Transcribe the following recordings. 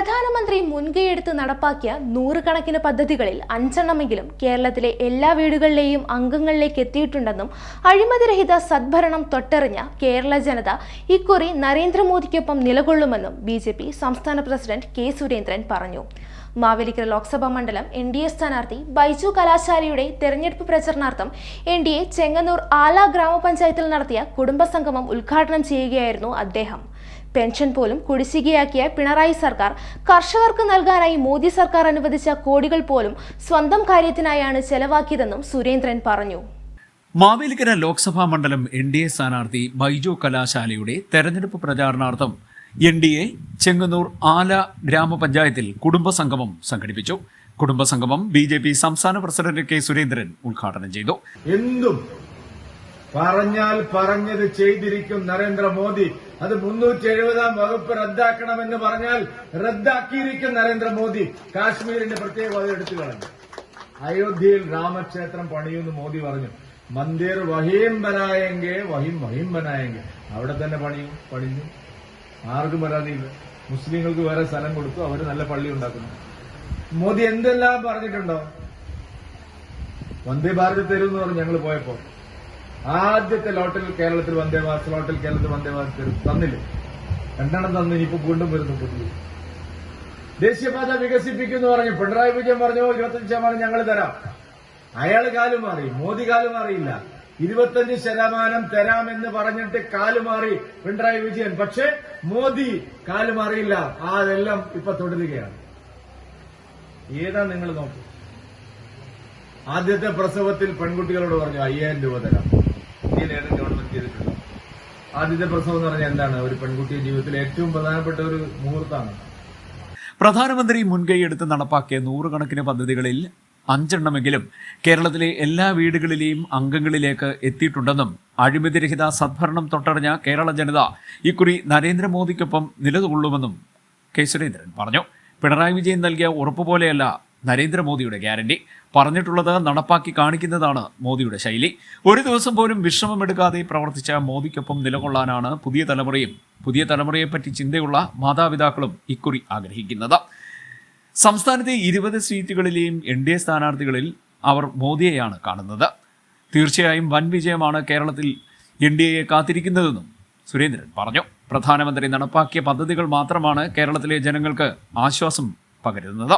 പ്രധാനമന്ത്രി മുൻകൈയെടുത്ത് നടപ്പാക്കിയ നൂറുകണക്കിന് പദ്ധതികളിൽ അഞ്ചെണ്ണമെങ്കിലും കേരളത്തിലെ എല്ലാ വീടുകളിലെയും അംഗങ്ങളിലേക്ക് എത്തിയിട്ടുണ്ടെന്നും അഴിമതിരഹിത സദ്ഭരണം തൊട്ടറിഞ്ഞ കേരള ജനത ഇക്കുറി നരേന്ദ്രമോദിക്കൊപ്പം നിലകൊള്ളുമെന്നും ബി ജെ പി സംസ്ഥാന പ്രസിഡന്റ് കെ സുരേന്ദ്രൻ പറഞ്ഞു. മാവേലിക്കര ലോക്സഭാ മണ്ഡലം എൻ ഡി എ സ്ഥാനാർത്ഥി ബൈജു കലാശാലയുടെ തെരഞ്ഞെടുപ്പ് പ്രചരണാർത്ഥം N D A Chengannur Ala ഗ്രാമപഞ്ചായത്തിൽ നടത്തിയ കുടുംബസംഗമം ഉദ്ഘാടനം ചെയ്യുകയായിരുന്നു അദ്ദേഹം. പെൻഷൻ പോലും കുടിശ്ശികയാക്കിയ പിണറായി സർക്കാർ കർഷകർക്ക് നൽകാനായി മോദി സർക്കാർ അനുവദിച്ച കോടികൾ പോലും സ്വന്തം കാര്യത്തിനായാണ് ചെലവാക്കിയതെന്നും സുരേന്ദ്രൻ പറഞ്ഞു. മാവേലിക്കര ലോക്സഭാ മണ്ഡലം എൻ ഡി എ സ്ഥാനാർത്ഥി ബൈജു കലാശാലയുടെ തെരഞ്ഞെടുപ്പ് പ്രചാരണാർത്ഥം N D A Chengannur Ala ഗ്രാമപഞ്ചായത്തിൽ കുടുംബസംഗമം സംഘടിപ്പിച്ചു. കുടുംബസംഗമം ബി ജെ പി സംസ്ഥാന പ്രസിഡന്റ് കെ സുരേന്ദ്രൻ ഉദ്ഘാടനം ചെയ്തു. എന്തും പറഞ്ഞാൽ പറഞ്ഞത് ചെയ്തിരിക്കും നരേന്ദ്രമോദി. അത് മുന്നൂറ്റി എഴുപതാം വകുപ്പ് റദ്ദാക്കണമെന്ന് പറഞ്ഞാൽ റദ്ദാക്കിയിരിക്കും നരേന്ദ്രമോദി. കാശ്മീരിന്റെ പ്രത്യേകത എടുത്തു കളഞ്ഞു. അയോധ്യയിൽ രാമക്ഷേത്രം പണിയുമെന്ന് മോദി പറഞ്ഞു. മന്ദിർ വഹീം ബനായെങ്കെ വഹീം വഹീം ബനായെങ്കെ. അവിടെ തന്നെ പണിയും പണിഞ്ഞു. ആർക്കും പരാതിയില്ല. മുസ്ലിങ്ങൾക്ക് വേറെ സ്ഥലം കൊടുത്തു. അവർ നല്ല പള്ളി ഉണ്ടാക്കുന്നു. മോദി എന്തെല്ലാം പറഞ്ഞിട്ടുണ്ടോ? വന്ദേ ഭാരത് തരും എന്ന് പറഞ്ഞു ഞങ്ങൾ പോയപ്പോ. ആദ്യത്തെ ലോട്ടിൽ കേരളത്തിൽ വന്ദേ ഭാരത് ലോട്ടിൽ കേരളത്തിൽ വന്ദേ ഭാരത് തന്നില്ലേ. രണ്ടെണ്ണം തന്നു ഇനിയിപ്പോ വീണ്ടും വരുന്നു പുതിയ. ദേശീയപാത വികസിപ്പിക്കുന്നു പറഞ്ഞു. പിണറായി വിജയൻ പറഞ്ഞു ഇരുപത്തഞ്ച് ശതമാനം ഞങ്ങൾ തരാം. അയാൾ കാലു മാറി മോദി കാലു മാറിയില്ല. ഇരുപത്തഞ്ച് ശതമാനം തരാമെന്ന് പറഞ്ഞിട്ട് കാലുമാറി പിണറായി വിജയൻ. പക്ഷെ മോദി കാലു മാറിയില്ല. ആ അതെല്ലാം ഇപ്പൊ തുടരുകയാണ്. ഏതാ നിങ്ങൾ നോക്കൂ? ആദ്യത്തെ പ്രസവത്തിൽ പെൺകുട്ടികളോട് പറഞ്ഞു അയ്യായിരം രൂപ തരാം. ഇന്ത്യയിൽ ഏതും ഗവൺമെന്റ് ചെയ്തിട്ടുണ്ട്. ആദ്യത്തെ പ്രസവം എന്ന് പറഞ്ഞാൽ എന്താണ്? ഒരു പെൺകുട്ടിയുടെ ജീവിതത്തിലെ ഏറ്റവും പ്രധാനപ്പെട്ട ഒരു മുഹൂർത്തമാണ്. പ്രധാനമന്ത്രി മുൻകൈയെടുത്ത് നടപ്പാക്കിയ നൂറുകണക്കിന് പദ്ധതികളിൽ അഞ്ചെണ്ണമെങ്കിലും കേരളത്തിലെ എല്ലാ വീടുകളിലെയും അംഗങ്ങളിലേക്ക് എത്തിയിട്ടുണ്ടെന്നും അഴിമതിരഹിത സദ്ഭരണം തൊട്ടറിഞ്ഞ കേരള ജനത ഇക്കുറി നരേന്ദ്രമോദിക്കൊപ്പം നിലകൊള്ളുമെന്നും കെ സുരേന്ദ്രൻ പറഞ്ഞു. പിണറായി വിജയൻ നൽകിയ ഉറപ്പ് പോലെയല്ല നരേന്ദ്രമോദിയുടെ ഗ്യാരണ്ടി. പറഞ്ഞിട്ടുള്ളത് നടപ്പാക്കി കാണിക്കുന്നതാണ് മോദിയുടെ ശൈലി. ഒരു ദിവസം പോലും വിശ്രമമെടുക്കാതെ പ്രവർത്തിച്ച മോദിക്കൊപ്പം നിലകൊള്ളാനാണ് പുതിയ തലമുറയും പുതിയ തലമുറയെപ്പറ്റി ചിന്തയുള്ള മാതാപിതാക്കളും ഇക്കുറി ആഗ്രഹിക്കുന്നത്. സംസ്ഥാനത്തെ ഇരുപത് സീറ്റുകളിലെയും എൻ ഡി എ സ്ഥാനാർത്ഥികളിൽ അവർ മോദിയെയാണ് കാണുന്നത്. തീർച്ചയായും വൻ വിജയമാണ് കേരളത്തിൽ എൻ ഡി എയെ കാത്തിരിക്കുന്നതെന്നും സുരേന്ദ്രൻ പറഞ്ഞു. പ്രധാനമന്ത്രി നടപ്പാക്കിയ പദ്ധതികൾ മാത്രമാണ് കേരളത്തിലെ ജനങ്ങൾക്ക് ആശ്വാസം പകരുന്നത്.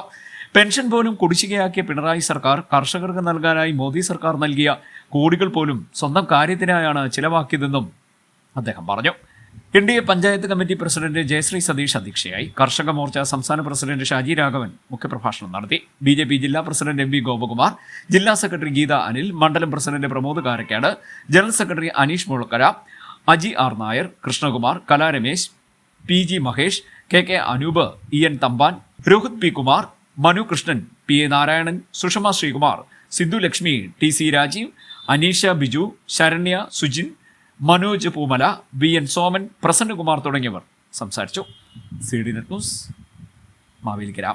പെൻഷൻ പോലും കുടിശ്ശികയാക്കിയ പിണറായി സർക്കാർ കർഷകർക്ക് നൽകാനായി മോദി സർക്കാർ നൽകിയ കോടികൾ പോലും സ്വന്തം കാര്യത്തിനായാണ് ചിലവാക്കിയതെന്നും അദ്ദേഹം പറഞ്ഞു. N D A panchayat committee president Jayasree Satheesh അധ്യക്ഷയായി കർഷക മോർച്ച സംസ്ഥാന പ്രസിഡന്റ് ഷാജി രാഘവൻ മുഖ്യപ്രഭാഷണം നടത്തി. ബി ജെ പി ജില്ലാ പ്രസിഡന്റ് എം വി ഗോപകുമാർ ജില്ലാ സെക്രട്ടറി ഗീത അനിൽ മണ്ഡലം president Pramod Karakkad general secretary Aneesh Mulakkara Aji R Nair Krishnakumar Kala Ramesh P G Mahesh K K Anoop E N Thampan Rohit P Kumar Manu Krishnan P A Narayanan Sushama Sreekumar Sidhu Lakshmi T C Rajeev Aneesha Biju Saranya Sujin Manoj Poomala V N Soman Prasannakumar തുടങ്ങിയവർ സംസാരിച്ചു. C D net news Mavelikkara.